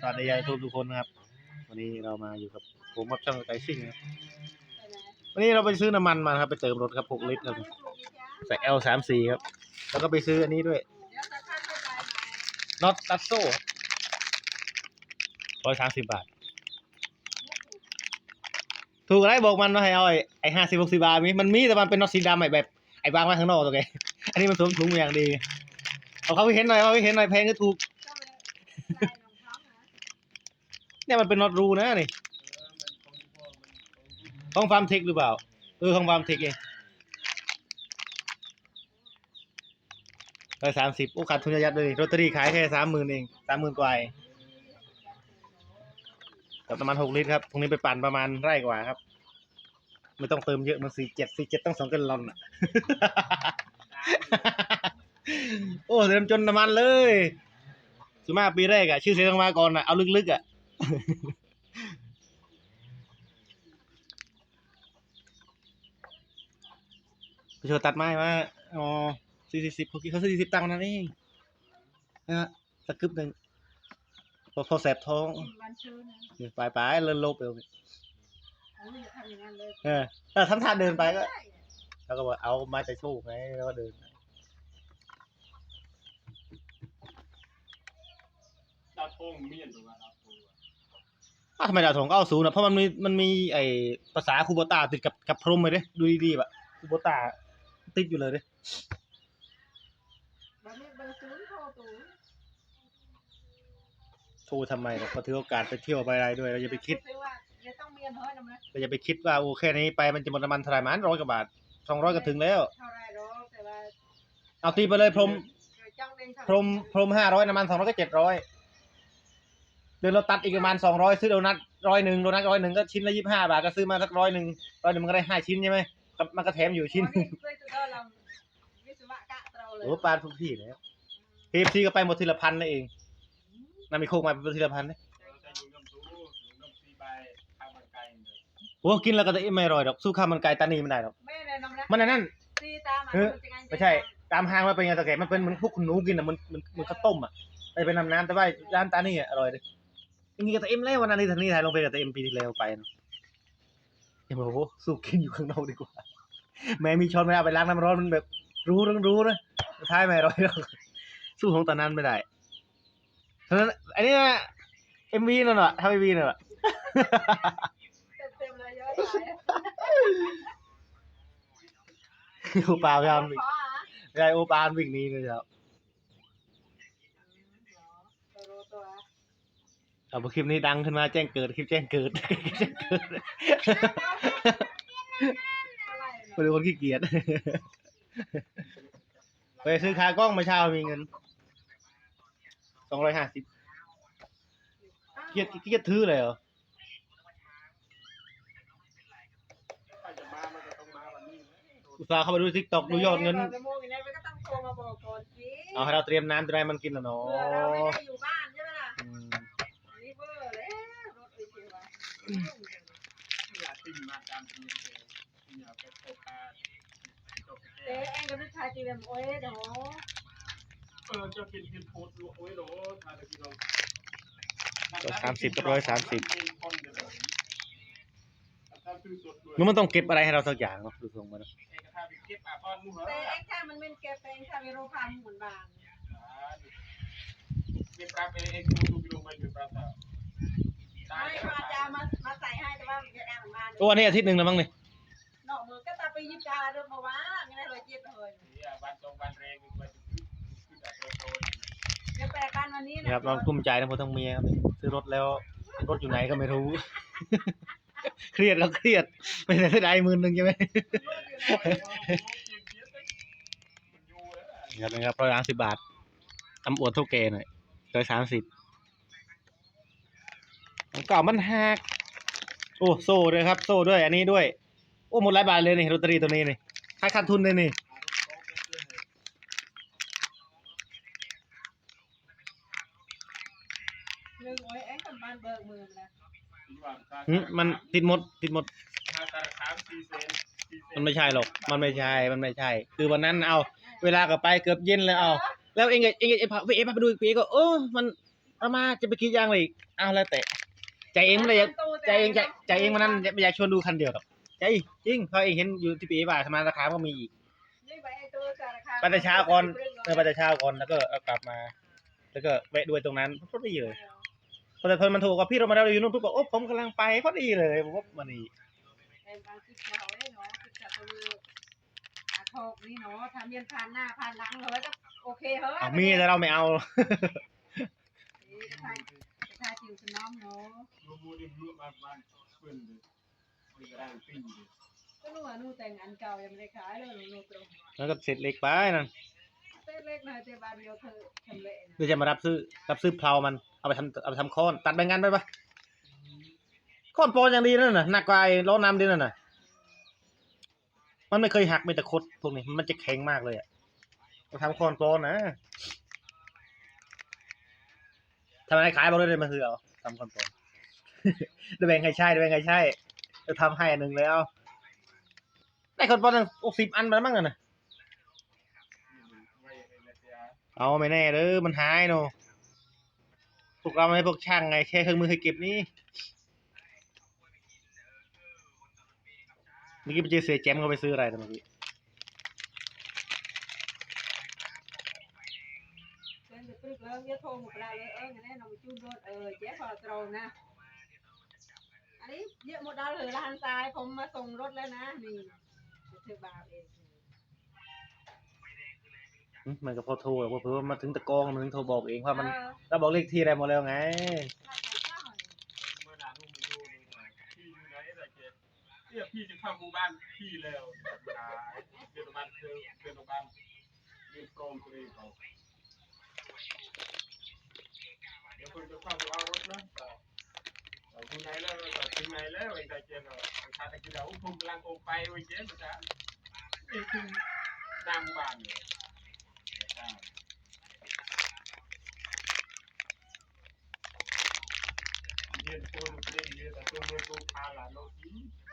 สวัสดียายทุกทุกคนนะครับ วันนี้เรามาอยู่กับผมกับช่างไก่ซิ่งนะครับวันนี้เราไปซื้อน้ำมันมาครับ ไปเติมรถครับ6ลิตรครับใส่ L 3 4ครับ แล้วก็ไปซื้ออันนี้ด้วยน็อตตัดโซ่ร้อยสามสิบบาท ถูกอะไรบอกมันว่าให้เอาไอ้ไอ้ห้าสิบหกสิบาทมีมันมีแต่มันเป็นน็อตสีดำไอ้แบบไอ้บางไว้ข้างนอกตัวแกอันนี้มันสวมถุงมาอย่างดีเอาเขาไปเห็นหน่อยเอาไปเห็นหน่อยแพงก็ถูก เนี่ยมันเป็นน็อตรูนะนี่ของฟาร์มเทคหรือเปล่า เออของฟาร์มเทคเองร้อยสามสิบโอ้ขาดทุนยัดเลยลอตเตอรี่ขายแค่สามหมื่นเองสามหมื่นกว่ากับน้ำมันหกลิตรครับตรงนี้ไปปั่นประมาณไร่กว่าครับ ไม่ต้องเติมเยอะมันสี่เจ็ดสี่เจ็ดต้องสองกันลอนอะ โอ้เติมจนน้ำมันเลยสุมาปีแรกอะชื่อเสียงมาก่อนอะเอาลึกๆอะ ไปโชว์ตัดไม้มาอ๋อสี่สิบเขาคิดเขาซื้อสี่สิบตังค์นั่นเองนะฮะตะกึบหนึ่งพอเขาแสบท้องวันชื่อนะเนี่ยไปไปเลินโลบไปเลยเขาไม่ทำอย่างนั้นเลยเออแต่ทำท่าเดินไปก็ แล้วก็บอกเอาไม้ไปสู้ไงแล้วก็เดินไปดาวทงเมียนหรือว่าดาวทง อ้าวทำไมดาวถงก็เอาศูนย์อะเพราะมันมีมันมีไอภาษาคูโบตาติดกับกับพรมเลยเด้ดูดีๆแบบคูโบตาติดอยู่เลยเด้วันนี้เบอร์ศูนย์โทรตู่โทรทำไมเราก็ถือโอกาสไปเที่ยวไปอะไรด้วย เราจะไปคิด ซื้อว่าจะต้องเมียนเฮ้ยนะมั้ยเราจะไปคิดว่าโอ้แค่นี้ไปมันจะหมดน้ำมันเท่าไหร่มันร้อยกว่าบาทสองร้อยก็ถึงแล้ว เท่าไรหรอกแต่ว่าเอาตีไปเลยพรมจ้องเด้งพรมพรมห้าร้อยน้ำมันสองร้อยก็เจ็ดร้อย เดือนเราตัดอีกประมาณสองร้อยซื้อโดนัทร้อยหนึ่งโดนัทร้อยหนึ่งก็ชิ้นละยี่สิบห้าบาทก็ซื้อมาสักร้อยหนึ่งร้อยหนึ่งมันก็ได้ห้าชิ้นใช่ไหมก็มันก็แถมอยู่ชิ้นหนึ่งช่วยตัวเราวิศวะกะเราเลยโอ้ปลาทุกที่เลยเคฟซีก็ไปหมดทีละพันนั่นเองนามีโคกมาเป็นทีละพันเลยจะอยู่น้ำตู้อยู่น้ำซีใบข้าวมันไก่เนี่ยโอ้กินแล้วก็จะไม่อร่อยดอกสู้ข้าวมันไก่ตานีไม่ได้หรอกไม่เลยน้องนะมันอันนั่นตีตามเออไม่ใช่ตามห้างมันเป็นไงตะแกมันเป็นเหมือนพวกคุณหนูกินอะมันมันมันข้าวต้มอะไปเป็นน้ำน้ำแต่ว่าร้านตานี่อะอร่อยเลย จริงๆกับตาเอ็มแล้ววันนั้นนี่ทางนี้ถ่ายลงไปกับตาเอ็มปีที่แล้วไปเนอะเอ็มบอกโอ้สู้กินอยู่ข้างนอกดีกว่า แม่มีช้อนไม่เอาไปล้างน้ำร้อนมันแบบ รู้รู้รู้นะสุดท้ายไม่อร่อยหรอกสู้ของตอนนั้นไม่ได้ฉะนั้นอันนี้เอ็มวีนั่นแหละทำเอ็มวีนั่นแหละเต็มเลยเยอะหลายโอปาพยายามวิ่งขออะไม่ได้โอปาวิ่งหนี้เลยครับ ตัวตัว เอาพอคลิปนี้ดังขึ้นมาแจ้งเกิดคลิปแจ้งเกิดแจ้งเกิดอะไรไม่รู้คนขี้เกียจไปซื้อคากล้องมาเช้ามีเงินสองร้อยห้าสิบเกียจเกียจถือเลยเหรอถ้าจะมามันก็ต้องมาวันนี้อุตส่าห์เข้าไปดูทิกตอกดูยอดเงินจะโมงอย่างไรมันก็ต้องโทรมาบอกก่อนสิเอาให้เราเตรียมน้ำจะได้มันกินแล้วเนาะเผื่อเราไม่ได้อยู่บ้านใช่ไหมล่ะ อืม นี่เบอร์แล้วรถไอเชียวะอยากติ่งมาตามที่เจออยากไปโคคาจบเจ๊เองก็นึกชายจีเอ็มโอ้ยเดี๋ยวเออจะกินกินโพดโอ้ยโหทานตะกี้เราก็สามสิบก็ร้อยสามสิบนู้นมันต้องเก็บอะไรให้เราสักอย่างเนาะดูทรงมันเอกถ้าไปเก็บอาบอนนู่นเหรอแต่เองถ้ามันเป็นแกเองถ้ามีโรคามหมุนบางเก็บปลา ไปเองดูดูวิดีโอมาอยู่ปลาตาไม่มาจะมามาใส่ให้แต่ว่าจะได้เหมือนบ้านโอ้อันนี้อาทิตย์หนึ่งแล้วมั้งนี่นอกมือก็ตาไปยิบกาเดิมมาว่างั้นเลยเจ็บเลยเนี่ยวันสองวันแรงมันจะขึ้นแบบโตเดี๋ยวแปลกันวันนี้นะครับเรากลุ้มใจทั้งพ่อทั้งเมียครับซื้อรถแล้วรถอยู่ไหนก็ไม่รู้ เครียดแล้วเครียดไม่ได้เสียดายหมื่นหนึ่งใช่ไหม ครับนะครับร้อยสามสิบบาทตำอวดเท่าแกหน่อยร้อยสามสิบ เก่ามันหักโอ้โซ่ด้วยครับ โซ่ด้วย อันนี้ด้วย โอ้หมดหลายบาทเลยนี่ลอตเตอรี่ตัวนี้นี่ค่าขาดทุนเลยนี่หนึ่งโอ้ยเอ็งคนบ้านเบิกมือนะหึมันติดหมด ติดหมดถ้าตาขามซีเซนมันไม่ใช่หรอก มันไม่ใช่ มันไม่ใช่ คือวันนั้นเอา เวลาก็ไปเกือบเย็นเลยเอา แล้วเองก็เองก็เองพาเอพาไปดูอีกปีก็เออมันเอามาจะไปคิดยังเลยอีกเอาแล้วแต่ ใจเองไม่ได้อยากใจเองใจใจเองวันนั้นไม่อยากชวนดูคันเดียวหรอกใจจริงเพราะเองเห็นอยู่ที่ปีบ่าสมานราคาก็มีอีกนี่ไปไอ้ตัวสารคามไปแต่เช้าก่อนเออไปแต่เช้าก่อนแล้วก็เอากลับมา แล้วก็แวะด้วยตรงนั้นพอดีเลยพอแต่เพิ่นมันโทรกับพี่เรามาแล้วอยู่นู่นปุ๊บบอกโอ้ผมกำลังไปพอดีเลยผมว่ามันนี่ไอ้บางคิดเขาไอ้เนาะคิดจะตัวอาโทกนี่เนาะทำเมียนผ่านหน้าผ่านหลังเลยก็โอเคเฮ้ยเอามีแต่เราไม่เอาใช่ใช่จิวสน้อมเนาะรูมูดิรูมาบ้านเพื่อนเลยมีกระด้างปิ้งเลยก็นู่นนู่นแต่งอันเก่ายังไม่ได้ขายเลยนู่นตรงแล้วก็เสร็จเล็กไปนั่นเต้เล็กหน่อยเต้บานเดียวเธอทำเละเดี๋ยวจะมารับซื้อรับซื้อเพลามันเอาไปทำเอาไปทำค้อนตัดแบ่งกันไปปะค้อนโปนอย่างดีนั่นน่ะหนักกว่าไอ้ล้อน้ำดีนั่นน่ะ มันไม่เคยหักไม่แต่คดพวกนี้มันจะแข็งมากเลยอะมาทำค้อนโปนนะ ทำไมขายบอกเลยเลยมาซื้อเอาทำคอนโปนเดี๋ยแบ่งให้ใช่เดี๋ยแบ่งให้ใช่จะทำให้อันหนึ่งแล้ว ได้คอนโปนตั้งสิบอันไปแล้วมั้งอะนะเอาไม่แน่เด้อมันหายเนาะพวกเราไม่พวกช่างไงแค่เครื่องมือเคยเก็บนี่เมื่อกี้ไปเจอเสียแจมเขาไปซื้ออะไรตอนเมื่อกี้ งั้นแน่นอนจูนรถเออเจ๊พอตรงนะอันนี้เยอะหมดแล้วเลยร้านทรายผมมาส่งรถแล้วนะนี่เธอบาเองมันก็พอโทรอะพอเพิ่มมาถึงตะกองมันถึงโทรบอกเองว่ามันเราบอกเลขที่อะไรหมดแล้วไงเมื่อหนานุ่มมาดูเลยพี่อยู่ไหนล่พี่พี่จะเข้าหมู่บ้านพี่แล้วเวลาเดินบ้านเดินเดินบ้าน Dajeno. Kata kita hukum lang upai ujian kita. Itu tambahan. Dia pun dia tak tunggu tu kalah lagi.